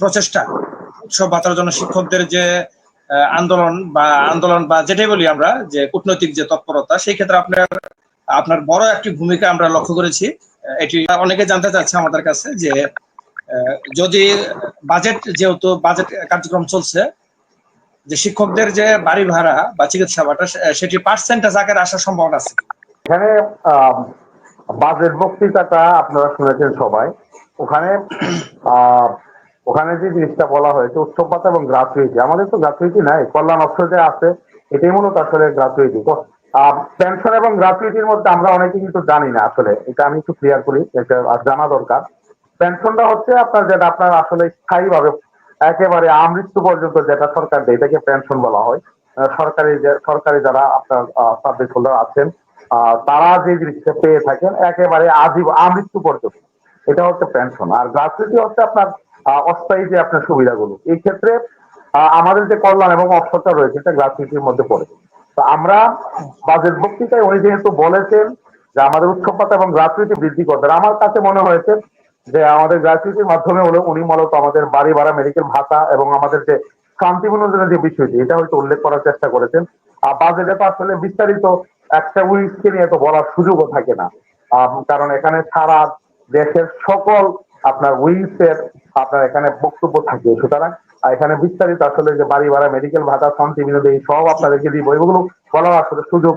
প্রচেষ্টা, উৎসব ভাতার জন্য শিক্ষকদের যে আন্দোলন বা আন্দোলন বা যেটাই বলি আমরা, যে কূটনৈতিক যে তৎপরতা, সেই ক্ষেত্রে আপনার আপনার বড় একটি ভূমিকা আমরা লক্ষ্য করেছি। এটি অনেকে জানতে চাচ্ছে আমাদের কাছে যে যদি বাজেট যেহেতু বাজেট কার্যক্রম চলছে, যে শিক্ষকদের যে বাড়ি ভাড়া বা চিকিৎসা ভাড়া সেটি পার্সেন্টেজ আকারে আসার সম্ভাবনা আছে। এখানে বাজেট বক্তৃতাটা আপনারা শুনেছেন সবাই। ওখানে ওখানে যে জিনিসটা বলা হয়েছে উৎসব ভাতা এবং গ্রাচুইটি আমাদের তো গ্রাচুইটি নাই, কল্যাণ অপশনে আছে, এটাই মূলত আসলে গ্রাচুইটি পেনশন এবং গ্রাচুইটির মধ্যে আমরা অনেকে কিন্তু জানি না আসলে, এটা আমি একটু ক্লিয়ার করি, এটা জানা দরকার। পেনশনটা হচ্ছে আপনার যেটা আপনার আসলে স্থায়ীভাবে একেবারে আমৃত্যু পর্যন্ত যেটা সরকার দেয়, এটাকে পেনশন বলা হয়। সরকারি সরকারি যারা আপনার সার্ভিস হোল্ডার আছেন তারা যে জিনিসটা পেয়ে থাকেন, একেবারে আজীব আমৃত্যু পর্যন্ত। এটা হচ্ছে পেনশন আর গ্রাচুইটি হচ্ছে আপনার অস্থায়ী যে আপনার সুবিধাগুলো। এই ক্ষেত্রে আমাদের যে কল্যাণ এবং অবসরটা রয়েছে, এটা গ্রাচুইটির মধ্যে পড়ে। তো আমরা বাজেট বক্তৃতায় উনি যেহেতু বলেছেন যে আমাদের উৎসব ভাতা এবং গ্রাচুইটি বৃদ্ধি করবেন আমার কাছে মনে হয়েছে যে আমাদের গ্রাচুইটির মাধ্যমে হলো উনি মূলত আমাদের বাড়ি ভাড়া মেডিকেল ভাতা এবং আমাদের যে শান্তি বিনোদনের যে বিষয়টি, এটা হয়তো উল্লেখ করার চেষ্টা করেছেন। আর বাজেটে তো আসলে বিস্তারিত একটা উইককে নিয়ে তো বলার সুযোগও থাকে না। কারণ এখানে সারা দেশের সকল আপনার উইংসের আপনার এখানে বক্তব্য থাকে। সুতরাং এখানে বিস্তারিত আসলে যে বাড়ি ভাড়া মেডিকেল ভাতা শান্তি বিনোদন এই সব আপনাদেরকে দিব, এগুলো বলার আসলে সুযোগ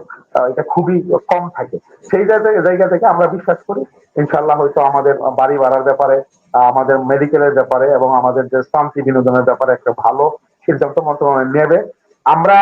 এটা খুবই কম থাকে। সেই জায়গা থেকে আমরা বিশ্বাস করি ইনশাল্লাহ হয়তো আমাদের বাড়ি ভাড়ার ব্যাপারে আমাদের মেডিকেলের ব্যাপারে এবং আমাদের যে শান্তি বিনোদনের ব্যাপারে একটা ভালো সিদ্ধান্ত মন্ত্রণালয় নেবে। আমরা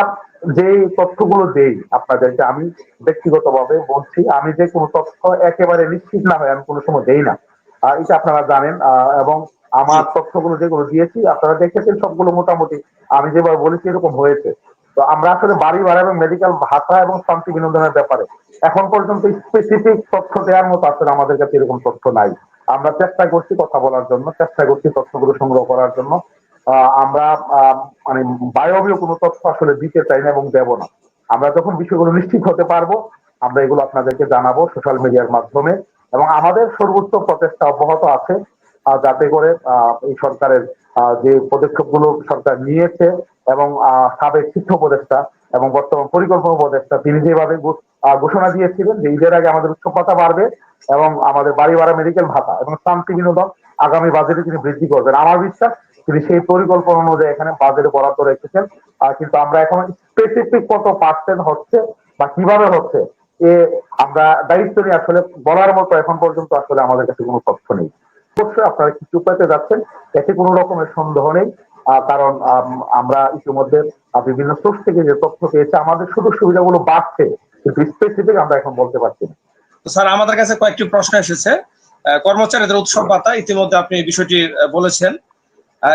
যে তথ্যগুলো দেই আপনাদেরকে, আমি ব্যক্তিগতভাবে বলছি, আমি যে কোনো তথ্য একেবারে নিশ্চিত না হয়, আমি কোনো সময় দেই না। এটা আপনারা জানেন আহ, এবং আমার তথ্যগুলো যেগুলো দিয়েছি আপনারা দেখেছেন সবগুলো মোটামুটি আমি যেভাবে বলেছি এরকম হয়েছে। তো আমরা আসলে বাড়ি ভাড়া এবং মেডিকেল ভাতা এবং শান্তি বিনোদনের ব্যাপারে এখন পর্যন্ত স্পেসিফিক তথ্য দেওয়ার মতো আসলে আমাদের কাছে এরকম তথ্য নাই। আমরা চেষ্টা করছি কথা বলার জন্য চেষ্টা করছি তথ্যগুলো সংগ্রহ করার জন্য। আহ, আমরা আহ, মানে বায়বীয় কোনো তথ্য আসলে দিতে চাই না এবং দেব না। আমরা যখন বিষয়গুলো নিশ্চিত হতে পারব আমরা এগুলো আপনাদেরকে জানাব সোশ্যাল মিডিয়ার মাধ্যমে। এবং আমাদের সর্বোচ্চ প্রচেষ্টা অব্যাহত আছে যাতে করে এই সরকারের যে পদক্ষেপগুলো সরকার নিয়েছে এবং সাবেক শিক্ষা উপদেষ্টা এবং বর্তমান পরিকল্পনা উপদেষ্টা, তিনি যেভাবে ঘোষণা দিয়েছিলেন যে ঈদের আগে আমাদের ভাতা বাড়বে এবং আমাদের বাড়ি ভাড়া মেডিকেল ভাতা এবং শান্তি বিনোদন আগামী বাজেটে তিনি বৃদ্ধি করবেন। আমার বিশ্বাস তিনি সেই পরিকল্পনা অনুযায়ী এখানে বাজেটে বরাদ্দ রেখেছেন কিন্তু আমরা এখন স্পেসিফিক কত পার্সেন্ট হচ্ছে বা কীভাবে হচ্ছে এ আমরা দায়িত্ব নিয়ে আসলে বলার মতো এখন পর্যন্ত আসলে আমাদের কাছে কোনো তথ্য নেই। অবশ্যই আপনারা কিছু পেতে যাচ্ছেন এতে কোনো রকমের সন্দেহ নেই। কারণ আম, আমরা ইতিমধ্যে বিভিন্ন সোর্স থেকে যে তথ্য পেয়েছি আমাদের সুযোগ সুবিধাগুলো বাড়ছে কিন্তু স্পেসিফিক আমরা এখন বলতে পারছি না। স্যার আমাদের কাছে কয়েকটি প্রশ্ন এসেছে। কর্মচারীদের উৎসব ভাতা ইতিমধ্যে আপনি বিষয়টি বলেছেন।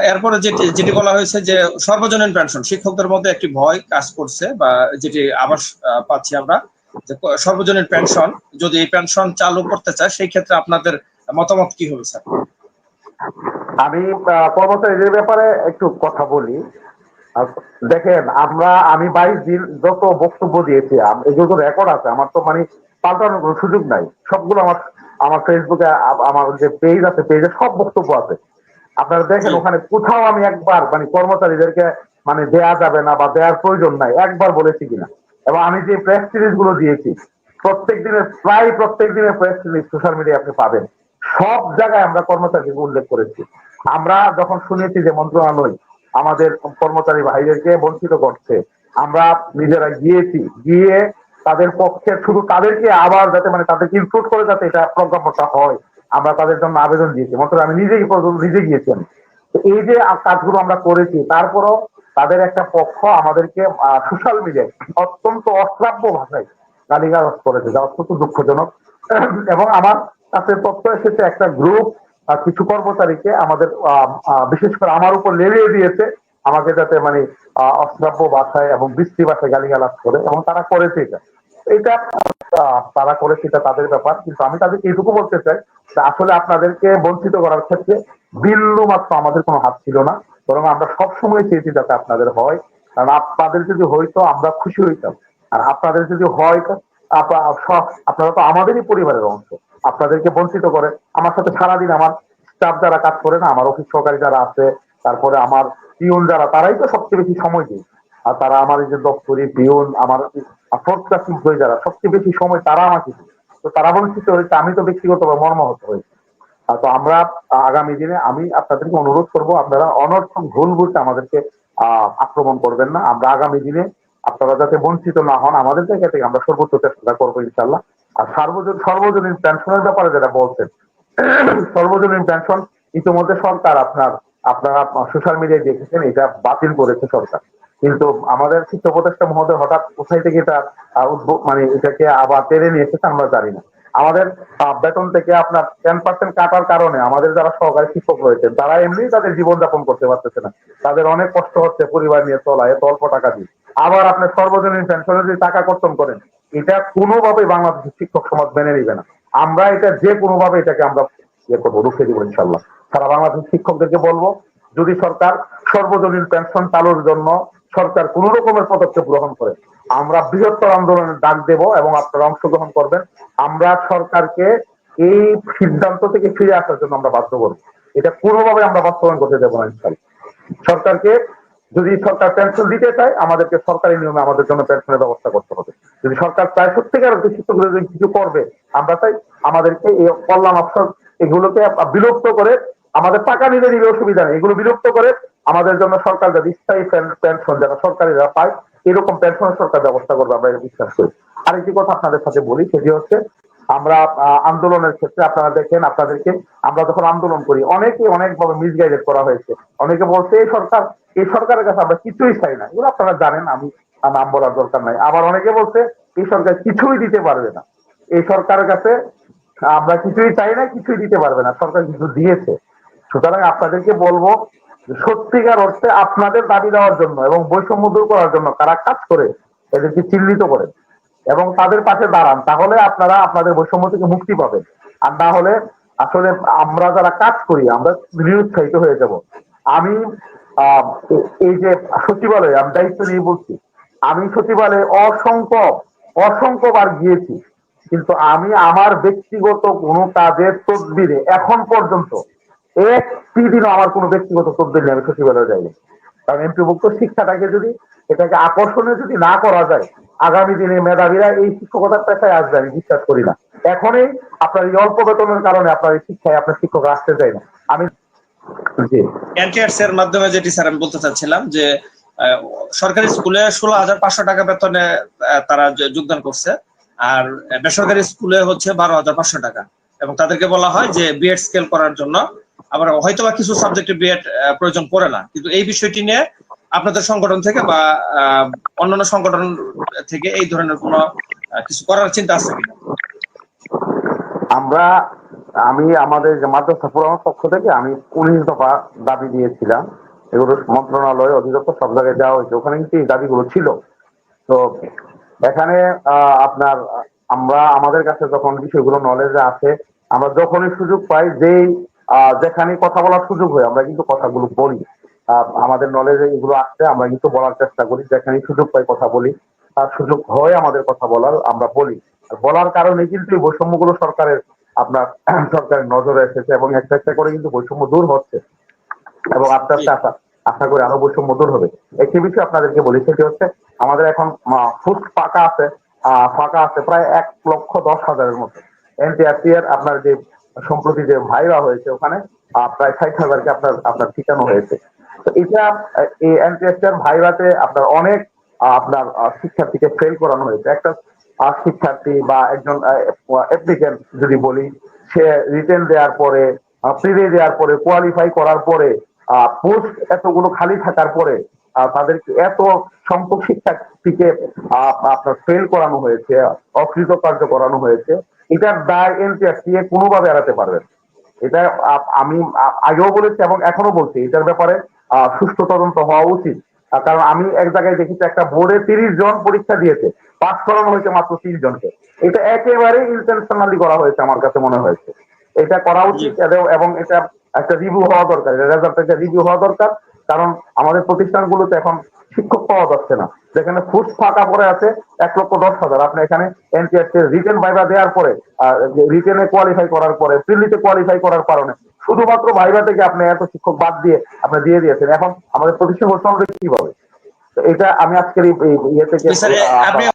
এরপরে যেটি যেটি বলা হয়েছে যে সর্বজনীন পেনশন শিক্ষকদের মধ্যে একটি ভয় কাজ করছে বা যেটি আবাস পাচ্ছি আমরা। যে ক- সর্বজনীন পেনশন যদি এই পেনশন চালু করতে চায় সেই ক্ষেত্রে আপনাদের মতামত কি হবে স্যার? আমি ব্যাপারে একটু কথা বলি। দেখেন আমরা আমি বাইশ দিন যত বক্তব্য দিয়েছি এগুলো তো রেকর্ড আছে আমার তো মানে পাল্টানোর কোনো সুযোগ নাই। সবগুলো আমার আমার ফেসবুকে আমার যে পেজ আছে পেজে সব বক্তব্য আছে। আপনারা দেখেন ওখানে কোথাও আমি একবার মানে কর্মচারীদেরকে মানে দেয়া যাবে না বা দেওয়ার প্রয়োজন নাই একবার বলেছি কিনা। এবং আমি যে প্রেস সিরিজগুলো দিয়েছি প্রত্যেক দিনের প্রায় প্রত্যেক দিনের প্রেস রিলিজ সোশ্যাল মিডিয়া আপনি পাবেন। সব জায়গায় আমরা কর্মচারীকে উল্লেখ করেছি। আমরা যখন শুনেছি যে মন্ত্রণালয় আমাদের কর্মচারী ভাইদেরকে বঞ্চিত করছে, আমরা নিজেরা গিয়েছি, গিয়ে তাদের পক্ষে শুধু তাদেরকে আবার যাতে মানে তাদেরকে ইনক্লুড করে যাতে এটা প্রজ্ঞাপনটা হয়, আমরা তাদের জন্য আবেদন দিয়েছি। মন্ত্রী আমি নিজেই নিজে গিয়েছি এই যে কাজগুলো আমরা করেছি, তারপরও তাদের একটা পক্ষ আমাদেরকে সোশ্যাল মিডিয়ায় অত্যন্ত অশ্রাব্য ভাষায় গালিগালাজ করেছে, যা অত্যন্ত দুঃখজনক। এবং আমার কাছে তথ্য এসেছে, একটা গ্রুপ কিছু কর্মচারীকে আমাদের বিশেষ করে আমার উপর লেলিয়ে দিয়েছে, আমাকে যাতে মানে অশ্রাব্য ভাষায় এবং বৃষ্টি ভাষায় গালিগালাজ করে, এবং তারা করেছে এটা। এটা তারা করেছে এটা তাদের ব্যাপার, কিন্তু আমি তাদেরকে এইটুকু বলতে চাই আসলে আপনাদেরকে বঞ্চিত করার ক্ষেত্রে বিল্লু মাত্র আমাদের কোনো হাত ছিল না। বরং আমরা সবসময় চেয়েছি যাতে আপনাদের হয়। কারণ আপনাদের যদি হইতো, আমরা খুশি হইতাম। আর আপনাদের যদি হয় আপনারা তো আমাদেরই পরিবারের অংশ। আপনাদেরকে বঞ্চিত করে। আমার সাথে সারাদিন আমার স্টাফ যারা কাজ করে না, আমার অফিস সহকারী যারা আছে, তারপরে আমার পিওন যারা, তারাই তো সবচেয়ে বেশি সময় দেয়। আর তারা আমার এই যে দপ্তরি পিওন, আমার ফোর্থ ক্লাস যারা, সবচেয়ে বেশি সময় তারা আমাকে তো তারা বঞ্চিত হয়েছে, আমি তো ব্যক্তিগতভাবে মর্মাহত হয়েছি। তো আমরা আগামী দিনে আমি আপনাদেরকে অনুরোধ করব, আপনারা অনর্থক ভুল বুঝতে আমাদেরকে আক্রমণ করবেন না। আমরা আগামী দিনে আপনারা যাতে বঞ্চিত না হন, আমাদের জায়গা থেকে আমরা সর্বোচ্চ চেষ্টা করব ইনশাল্লাহ আর সার্বজনীন সর্বজনীন পেনশনের ব্যাপারে যেটা বলছেন, সর্বজনীন পেনশন ইতিমধ্যে সরকার আপনার, আপনারা সোশ্যাল মিডিয়ায় দেখেছেন, এটা বাতিল করেছে সরকার। কিন্তু আমাদের শিক্ষা উপদেষ্টা মহোদয় হঠাৎ কোথায় থেকে এটা মানে এটাকে আবার টেনে নিয়ে এসেছে, আমরা জানি না। আমাদের বেতন থেকে আপনার টেন পার্সেন্ট কাটার কারণে আমাদের যারা সহকারী শিক্ষক রয়েছেন, তারা এমনি তাদের জীবনযাপন করতে পারতেছে না। তাদের অনেক কষ্ট হচ্ছে পরিবার নিয়ে চলা, এত অল্প টাকা দিয়ে। আবার আপনি সর্বজনীন পেনশনের যে টাকা কর্তন করেন, এটা কোনোভাবেই বাংলাদেশের শিক্ষক সমাজ মেনে নিবে না। আমরা এটা যে কোনোভাবে এটাকে আমরা ইয়ে করব, রুখে দিব ইনশাল্লাহ সারা বাংলাদেশের শিক্ষকদেরকে বলব, যদি সরকার সর্বজনীন পেনশন চালুর জন্য সরকার কোন রকমের পদক্ষেপ গ্রহণ করে আমরা বৃহত্তর আন্দোলনের ডাক দেব এবং আপনারা অংশগ্রহণ করবেন। আমরা সরকারকে এই সিদ্ধান্ত থেকে ফিরে আসার জন্য আমরা বাধ্য করব। এটা কোনোভাবে আমরা বাস্তবায়ন করতে দেবো না, ইনশাল্লাহ। সরকারকে যদি সরকার পেনশন দিতে চায়, আমাদেরকে সরকারি নিয়মে আমাদের জন্য পেনশনের ব্যবস্থা করতে হবে। যদি সরকার চায় সত্যিকার শিক্ষকদের কিছু করবে, আমরা চাই আমাদেরকে এই কল্যাণ অপশন এগুলোকে বিলুপ্ত করে, আমাদের টাকা নিলে নিলে অসুবিধা নেই। এগুলো বিলুপ্ত করে আমাদের জন্য সরকার যাতে স্থায়ী পেন- পেনশন যারা সরকারিরা পায়, এরকম পেনশন সরকার ব্যবস্থা করবে আমরা বিশ্বাস করি। আরেকটি কথা আপনাদের সাথে বলি, সেটি হচ্ছে আমরা আন্দোলনের ক্ষেত্রে আপনারা দেখেন, আপনাদেরকে আমরা যখন আন্দোলন করি, অনেকে অনেকভাবে মিসগাইডেড করা হয়েছে। অনেকে বলছে, এই সরকার, এই সরকারের কাছে আমরা কিছুই চাই না। এগুলো আপনারা জানেন, আমি নাম বলার দরকার নাই। আবার অনেকে বলছে, এই সরকার কিছুই দিতে পারবে না। এই সরকারের কাছে আমরা কিছুই চাই না, কিছুই দিতে পারবে না। সরকার কিছু দিয়েছে। সুতরাং আপনাদেরকে বলব সত্যিকার অর্থে আপনাদের দাবি দেওয়ার জন্য এবং বৈষম্য দূর করার জন্য কারা কাজ করে, এদেরকে চিহ্নিত করেন এবং তাদের পাশে দাঁড়ান, তাহলে আপনারা আপনাদের বৈষম্য থেকে মুক্তি পাবেন। আর না হলে আসলে আমরা যারা কাজ করি, আমরা নিরুৎসাহিত হয়ে যাব। আমি এই যে সচিবালয়ে, আমি দায়িত্ব নিয়ে বলছি, আমি সচিবালয়ে অসংখ্য, অসংখ্যবার গিয়েছি, কিন্তু আমি আমার ব্যক্তিগত কোনো কাজের তদবিরে এখন পর্যন্ত একটি দিনও আমার কোনো ব্যক্তিগত তদবির নেই, আমি সচিবালয়ে যাইনি। কারণ এমপিভুক্ত শিক্ষাটাকে যদি, এটাকে আকর্ষণীয় যদি না করা যায়, আগামী দিনে মেধাবীরা এই শিক্ষকতার পেশায় আসবে, আমি বিশ্বাস করি না। এখনই আপনার এই অল্প বেতনের কারণে আপনার এই শিক্ষায় আপনার শিক্ষক আসতে চাই না। আমি এর মাধ্যমে যেটি স্যার, আমি বলতে চাচ্ছিলাম যে সরকারি স্কুলে ষোলো হাজার পাঁচশো টাকা বেতনে তারা যোগদান করছে, আর বেসরকারি স্কুলে হচ্ছে বারো হাজার পাঁচশো টাকা। এবং তাদেরকে বলা হয় যে বিএড স্কেল করার জন্য আবার হয়তো বা কিছু সাবজেক্টে বিএড প্রয়োজন পড়ে না। কিন্তু এই বিষয়টি নিয়ে আপনাদের সংগঠন থেকে বা অন্যান্য সংগঠন থেকে এই ধরনের কোনো কিছু করার চিন্তা আছে কিনা? আমরা, আমি আমাদের যে মাদ্রাসা পুরানোর পক্ষ থেকে আমি উনিশ দফা দাবি দিয়েছিলাম। এগুলো মন্ত্রণালয় অধিদপ্তর সব জায়গায় দেওয়া হয়েছে। ওখানে কিন্তু এই দাবিগুলো ছিল। তো এখানে আপনার, আমরা আমাদের কাছে যখন বিষয়গুলো নলেজে আছে, আমরা যখনই সুযোগ পাই যেই যেখানে কথা বলার সুযোগ হয়, আমরা কিন্তু কথাগুলো বলি। আমাদের নলেজে এগুলো আসছে, আমরা কিন্তু বলার চেষ্টা করি। যেখানে সুযোগ পাই কথা বলি, তার সুযোগ হয় আমাদের কথা বলার, আমরা বলি। বলার কারণে কিন্তু বৈষম্যগুলো সরকারের, আপনার সরকারের নজরে এসেছে এবং একটা একটা করে কিন্তু বৈষম্য দূর হচ্ছে। এবং আস্তে আস্তে আশা আশা করি আরও বৈষম্য দূর হবে। একটি বিষয় আপনাদেরকে বলি, সেটি হচ্ছে আমাদের এখন ফুড ফাঁকা আছে ফাঁকা আছে প্রায় এক লক্ষ দশ হাজারের মতো। এনটিআরসি এর আপনার যে সম্প্রতি যে ভাইরা হয়েছে ওখানে প্রায় ষাট হাজারকে আপনার আপনার ঠিকানো হয়েছে। তো এটা এই এনটিআরসি এর ভাইরাতে আপনার অনেক আপনার শিক্ষার্থীকে ফেল করানো হয়েছে। একটা শিক্ষার্থী বা একজন অ্যাপ্লিকেন্ট যদি বলি, সে রিটেন দেওয়ার পরে প্রিভে দেওয়ার পরে কোয়ালিফাই করার পরে পোস্ট এতগুলো খালি থাকার পরে তাদেরকে এত সংখ্যক শিক্ষার্থীকে আপনার ফেল করানো হয়েছে, অকৃতকার্য করানো হয়েছে। এটার দায় এনটিআরসি কোনোভাবে এড়াতে পারবে এটা আমি আগেও বলেছি এবং এখনও বলছি, এটার ব্যাপারে সুষ্ঠু তদন্ত হওয়া উচিত। কারণ আমি এক জায়গায় দেখেছি একটা বোর্ডে তিরিশ জন পরীক্ষা দিয়েছে পাস করানো হয়েছে মাত্র তিরিশ জনকে। এটা একেবারে ইন্টেনশনালি করা হয়েছে আমার কাছে মনে হয়েছে। এটা করা উচিত এবং এটা একটা রিভিউ হওয়া দরকার রেজাল্ট একটা রিভিউ হওয়া দরকার। কারণ আমাদের প্রতিষ্ঠানগুলোতে এখন শিক্ষক পাওয়া যাচ্ছে না। যেখানে ফুট ফাঁকা পড়ে আছে এক লক্ষ দশ হাজার। আপনি এখানে এনটিআর রিটেন ভাইবা দেওয়ার পরে রিটেনে কোয়ালিফাই করার পরে প্রিলিতে কোয়ালিফাই করার কারণে শুধুমাত্র ভাইবা থেকে আপনি এত শিক্ষক বাদ দিয়ে আপনি দিয়ে দিয়েছেন। এখন আমাদের প্রতিষ্ঠান কি হবে এটা আমি আজকের ইয়ে থেকে